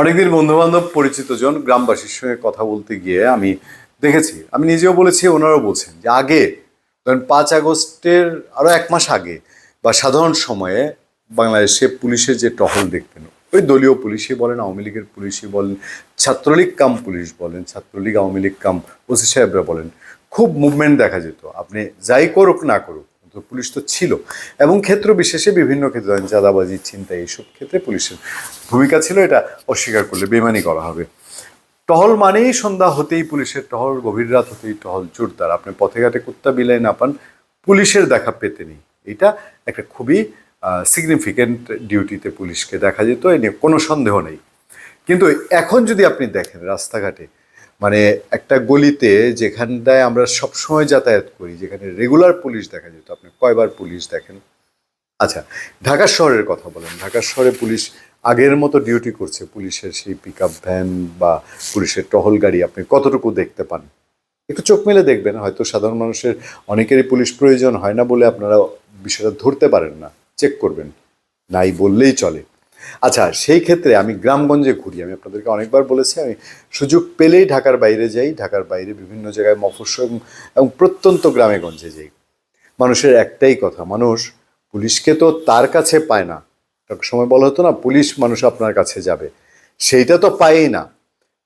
অনেকদিন বন্ধু বান্ধব পরিচিত জন, গ্রামবাসীর সঙ্গে কথা বলতে গিয়ে আমি দেখেছি, আমি নিজেও বলেছি, ওনারাও বলছেন যে আগে, ধরেন পাঁচ আগস্টের আরও এক মাস আগে বা সাধারণ সময়ে বাংলাদেশে পুলিশের যে টহল দেখতেন, ওই দলীয় পুলিশই বলেন, আওয়ামী লীগের পুলিশই বলেন, ছাত্রলীগ কাম পুলিশ বলেন, ছাত্রলীগ, আওয়ামী লীগ কাম ওসি সাহেবরা বলেন, খুব মুভমেন্ট দেখা যেত। আপনি যাই করুক না করুক কিন্তু পুলিশ তো ছিল এবং ক্ষেত্র বিশেষে বিভিন্ন ক্ষেত্রে চাঁদাবাজি চিন্তা এইসব ক্ষেত্রে পুলিশের ভূমিকা ছিল, এটা অস্বীকার করলে বেমানি করা হবে। টহল মানেই সন্ধ্যা হতেই পুলিশের টহল, গভীর রাত হতেই টহল, জোরদার। আপনি পথে ঘাটে কুত্তা বিলাই না পান, পুলিশের দেখা পেতে নেই। এটা একটা খুবই সিগনিফিক্যান্ট ডিউটিতে পুলিশকে দেখা যেত, এ নিয়ে কোনো সন্দেহ নেই। কিন্তু এখন যদি আপনি দেখেন রাস্তাঘাটে মানে একটা গলিতে যেখানটায় আমরা সবসময় যাতায়াত করি, যেখানে রেগুলার পুলিশ দেখা যেত। আপনি কয়বার পুলিশ দেখেন? আচ্ছা ঢাকা শহরের কথা বলেন। ঢাকা শহরে পুলিশ আগের মতো ডিউটি করছে। পুলিশের সেই পিক আপ ভ্যান বা পুলিশের টহল গাড়ি আপনি কতটুকু দেখতে পান? একটু চোখ মেলে দেখবেন। হয়তো সাধারণ মানুষের অনেকেরই পুলিশ প্রয়োজন হয় না বলে আপনারা বিষয়টা ধরতে পারেন না। চেক করবেন। নাই বললেই চলে। আচ্ছা সেই ক্ষেত্রে আমি গ্রামগঞ্জে ঘুরি। আমি আপনাদেরকে অনেকবার বলেছি, আমি সুযোগ পেলেই ঢাকার বাইরে যাই। ঢাকার বাইরে বিভিন্ন জায়গায় মফস্বল এবং- প্রত্যন্ত গ্রামে গঞ্জে যাই। মানুষের একটাই কথা, মানুষ পুলিশকে তো তার কাছে পায় না। সময় বলা হতো না, পুলিশ মানুষ আপনার কাছে যাবে। সেইটা তো পায়ই না।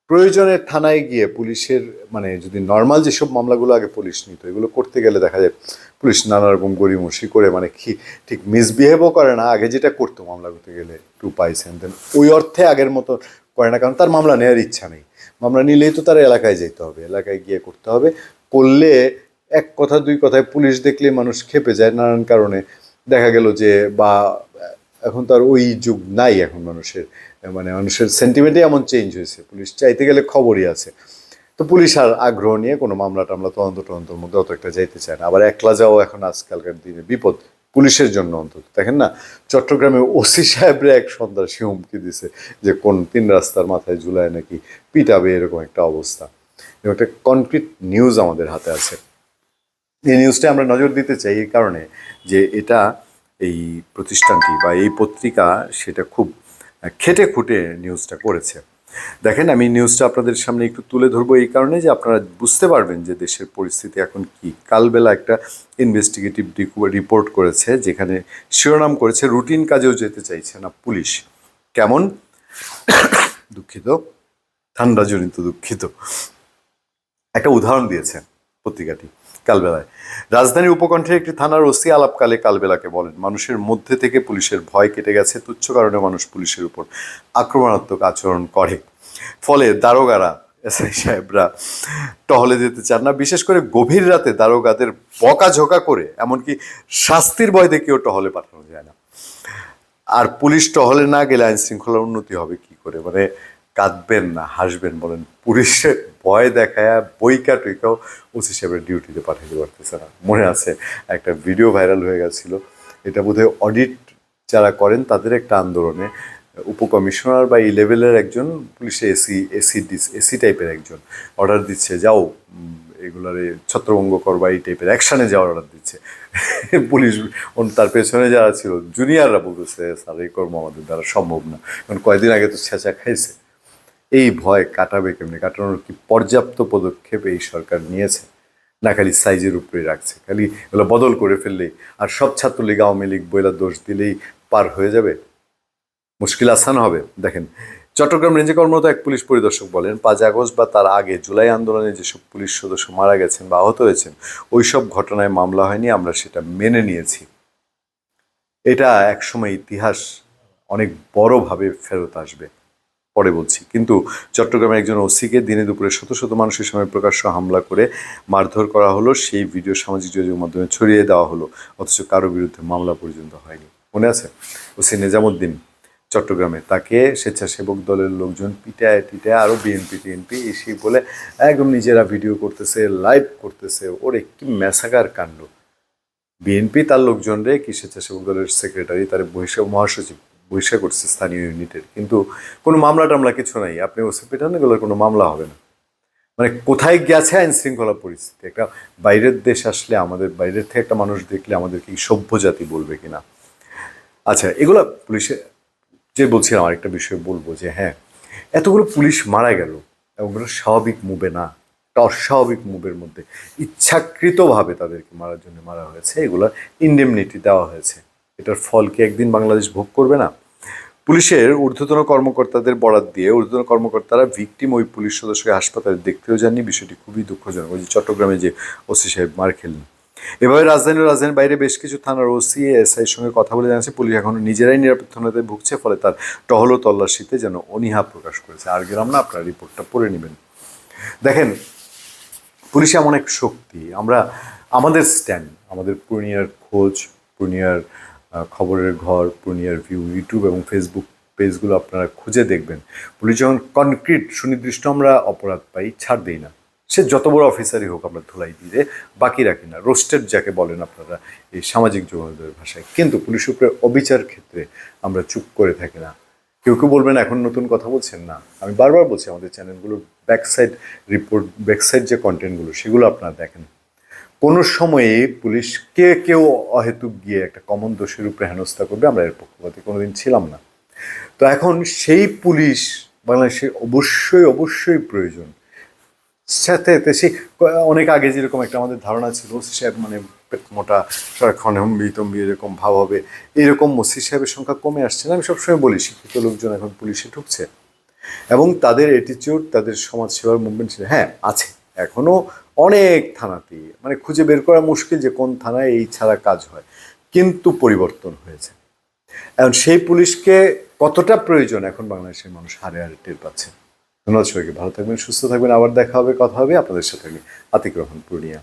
প্রয়োজনে থানায় গিয়ে পুলিশের মানে যদি নর্মাল যেসব মামলাগুলো আগে পুলিশ নিত, এগুলো করতে গেলে দেখা যায় পুলিশ নানা রকম গড়িমসি করে মানে কি ঠিক মিসবিহেভও করে না, আগে যেটা করতো মামলা করতে গেলে টু পাইছেন দেন ওই অর্থে আগের মতো করে না, কারণ তার মামলা নেওয়ার ইচ্ছা নেই। মামলা নিলেই তো তার এলাকায় যেতে হবে, এলাকায় গিয়ে করতে হবে। করলে এক কথা, দুই কথায় পুলিশ দেখলে মানুষ খেপে যায়, নানান কারণে। দেখা গেল যে, বা, এখন তো আর ওই যুগ নাই এখন মানুষের। মানে মানুষের সেন্টিমেন্টই এমন চেঞ্জ হয়েছে। পুলিশ চাইতে গেলে খবরই আছে। তো পুলিশ আর আগ্রহ নিয়ে কোনো মামলা টামলা তদন্ত টদন্তর মধ্যে অত একটা যাইতে চায় না। আবার একলা যাও এখন আজকালকার দিনে বিপদ। পুলিশের জন্য অন্তত। দেখেন না, চট্টগ্রামে ওসি সাহেবরা এক সন্ত্রাসী হুমকি দিছে যে কোন তিন রাস্তার মাথায় ঝুলায় নাকি পিটাবে এরকম একটা অবস্থা। এবং একটা কনক্রিট নিউজ আমাদের হাতে আছে। এই নিউজটা আমরা নজর দিতে চাই এই কারণে যে এটা এই প্রতিষ্ঠানটি বা এই পত্রিকা সেটা খুব খেটে খুঁটে নিউজটা করেছে। দেখেন, আমি নিউজটা আপনাদের সামনে একটু তুলে ধরবো এই কারণে যে আপনারা বুঝতে পারবেন যে দেশের পরিস্থিতি এখন কি। কালবেলা একটা ইনভেস্টিগেটিভ রিপোর্ট করেছে, যেখানে শিরোনাম করেছে রুটিন কাজেও যেতে চাইছে না পুলিশ। কেমন? দুঃখিত। ঠান্ডাজনিত দুঃখিত। একটা উদাহরণ দিয়েছে পত্রিকাটি। কালবেলায়। রাজধানীর উপকণ্ঠের একটি থানার ওসি আলাপকালে কালবেলাকে বলেন, মানুষের মধ্যে থেকে পুলিশের ভয় কেটে গেছে, তুচ্ছ কারণে মানুষ পুলিশের উপর আক্রমণাত্মক আচরণ করে। ফলে দারোগারা, এসআই সাহেবরা টহলে যেতে চান না। বিশেষ করে গভীর রাতে দারোগাদের বকাঝোকা করে, এমনকি শাস্তির ভয় দেখেও টহলে পাঠানো যায় না। আর পুলিশ টহলে না গেলে আইন শৃঙ্খলার উন্নতি হবে কি করে? মানে কাঁদবেন না, হাসবেন বলেন। পুলিশের ভয় দেখায় বইকা টইকাও ওসি সাহেবের ডিউটিতে পাঠাতে পারতেছে না। মনে আছে, একটা ভিডিও ভাইরাল হয়ে গেছিল। এটা বোধহয় অডিট যারা করেন তাদের একটা আন্দোলনে। উপকমিশনার বা এই লেভেলের একজন, পুলিশে এসি এসি ডিস, এসি টাইপের একজন অর্ডার দিচ্ছে, যাও এগুলারে ছত্রভঙ্গ করবা, এই টাইপের অ্যাকশানে যাওয়ার অর্ডার দিচ্ছে। পুলিশ তার পেছনে যারা ছিল জুনিয়ররা বলতেছে, স্যার, এই কর্ম আমাদের দ্বারা সম্ভব না। কারণ কয়েকদিন আগে তো ছেঁচা খাইছে। এই ভয় কাটাবে কেমনি? কাটানোর কি পর্যাপ্ত পদক্ষেপ এই সরকার নিয়েছে? না খালি সাইজের উপরে রাখছে, খালি এগুলো বদল করে ফেললেই আর সব ছাত্রলীগ আওয়ামী লীগ বইলা দোষ দিলেই পার হয়ে যাবে? মুশকিল আসান হবে। দেখেন, চট্টগ্রাম রেঞ্জে কর্মরত এক পুলিশ পরিদর্শক বলেন, পাঁচ আগস্ট বা তার আগে জুলাই আন্দোলনে যেসব পুলিশ সদস্য মারা গেছেন বা আহত হয়েছেন ওই সব ঘটনায় মামলা হয়নি, আমরা সেটা মেনে নিয়েছি। এটা একসময় ইতিহাস অনেক বড়ভাবে ফেরত আসবে। পরে বলছি। কিন্তু চট্টগ্রামে একজন ওসিকে দিনে দুপুরে শত শত মানুষের সময় প্রকাশ্য হামলা করে মারধর করা হলো, সেই ভিডিও সামাজিক যোগাযোগের মাধ্যমে ছড়িয়ে দেওয়া হলো, অথচ কারও বিরুদ্ধে মামলা পর্যন্ত হয়নি। মনে আছে? ওসি নিজামুদ্দিন চট্টগ্রামে তাকে স্বেচ্ছাসেবক দলের লোকজন পিটায় টিটায় আরও বিএনপি, টিএনপি এসে বলে, একদম নিজেরা ভিডিও করতেছে, লাইভ করতেছে, ওর একটি মেসাকার কাণ্ড। বিএনপি তার লোকজনরে কি স্বেচ্ছাসেবক দলের সেক্রেটারি, তার মহাসচিব বহিষ্কার করছে স্থানীয় ইউনিটের। কিন্তু কোনো মামলা টামলা কিছু নাই। আপনি ওসি পেটান এগুলোর কোনো মামলা হবে না। মানে কোথায় গেছে আইন শৃঙ্খলা পরিস্থিতি? একটা বাইরের দেশ আসলে আমাদের, বাইরের থেকে একটা মানুষ দেখলে আমাদের কি সভ্য জাতি বলবে কিনা? আচ্ছা এগুলো পুলিশে, যে বলছিলাম, আরেকটা বিষয় বলব যে হ্যাঁ এতগুলো পুলিশ মারা গেল এবং ওগুলো স্বাভাবিক মুভে না অস্বাভাবিক মুভের মধ্যে ইচ্ছাকৃতভাবে তাদেরকে মারার জন্য মারা হয়েছে। এগুলো ইন্ডেমনিটি দেওয়া হয়েছে। এটার ফল কি একদিন বাংলাদেশ ভোগ করবে না? পুলিশের ঊর্ধ্বতন কর্মকর্তাদের বরাত দিয়ে ঊর্ধ্বতন কর্মকর্তারা ভিকটিম ওই পুলিশ সদস্যকে হাসপাতালে দেখতেও যাননি। বিষয়টি খুবই দুঃখজনক। ওই যে চট্টগ্রামে যে ওসি সাহেব মার খেলেন। এভাবে রাজধানী রাজধানীর বাইরে বেশ কিছু থানার ওসি, এসআই এর সঙ্গে কথা বলে জানাচ্ছে পুলিশ এখনও নিজেরাই নিরাপত্তাহীনতায় ভুগছে, ফলে তার টহল ও তল্লাশিতে যেন অনীহা প্রকাশ করেছে। আর গেলাম না, আপনার রিপোর্টটা পড়ে নেবেন। দেখেন, পুলিশ এমন এক শক্তি। আমরা, আমাদের স্ট্যান্ড, আমাদের পূর্ণিয়ার খোঁজ পূর্ণিয়ার খবরের ঘর পূর্ণিয়ার ভিউ ইউটিউব এবং ফেসবুক পেজগুলো আপনারা খুঁজে দেখবেন। পুলিশ যখন কনক্রিট সুনির্দিষ্ট আমরা অপরাধ পাই, ছাড় দিই না। সে যত বড় অফিসারই হোক আমরা ধুলাই দিয়ে বাকি রাখি না। রোস্টেড যাকে বলেন আপনারা, এই সামাজিক যোগাযোগের ভাষায়। কিন্তু পুলিশের উপরে অবিচার ক্ষেত্রে আমরা চুপ করে থাকি না। কেউ কেউ বলবেন, এখন নতুন কথা বলছেন না? আমি বারবার বলছি, আমাদের চ্যানেলগুলোর ব্যাকসাইড রিপোর্ট ব্যাকসাইড যে কন্টেন্টগুলো সেগুলো আপনারা দেখেন। কোনো সময়ে পুলিশকে কেউ অহেতুক গিয়ে একটা কমন দোষের উপরে হেনস্থা করবে, আমরা এর পক্ষপাতে কোনোদিন ছিলাম না। তো এখন সেই পুলিশ বাংলাদেশে অবশ্যই অবশ্যই প্রয়োজন। সাথে সে অনেক আগে যেরকম একটা আমাদের ধারণা ছিল ওসি সাহেব মানে মোটা সারাক্ষণ তম্বি এরকম ভাব হবে, এরকম ওসি সাহেবের সংখ্যা কমে আসছে না। আমি সবসময় বলি, শিক্ষিত লোকজন এখন পুলিশে ঢুকছে। এবং তাদের অ্যাটিচিউড তাদের সমাজ সেবার মুভমেন্ট হ্যাঁ আছে। এখনও অনেক থানাতেই মানে খুঁজে বের করা মুশকিল যে কোন থানায় এই ছাড়া কাজ হয়, কিন্তু পরিবর্তন হয়েছে। এখন সেই পুলিশকে কতটা প্রয়োজন এখন বাংলাদেশের মানুষ হারে হারে টের পাচ্ছে? ধন্যবাদ সবাইকে, ভালো থাকবেন, সুস্থ থাকবেন, আবার দেখা হবে, কথা হবে আপনাদের সাথে আমি আতিক রহমান, পূর্ণিয়া।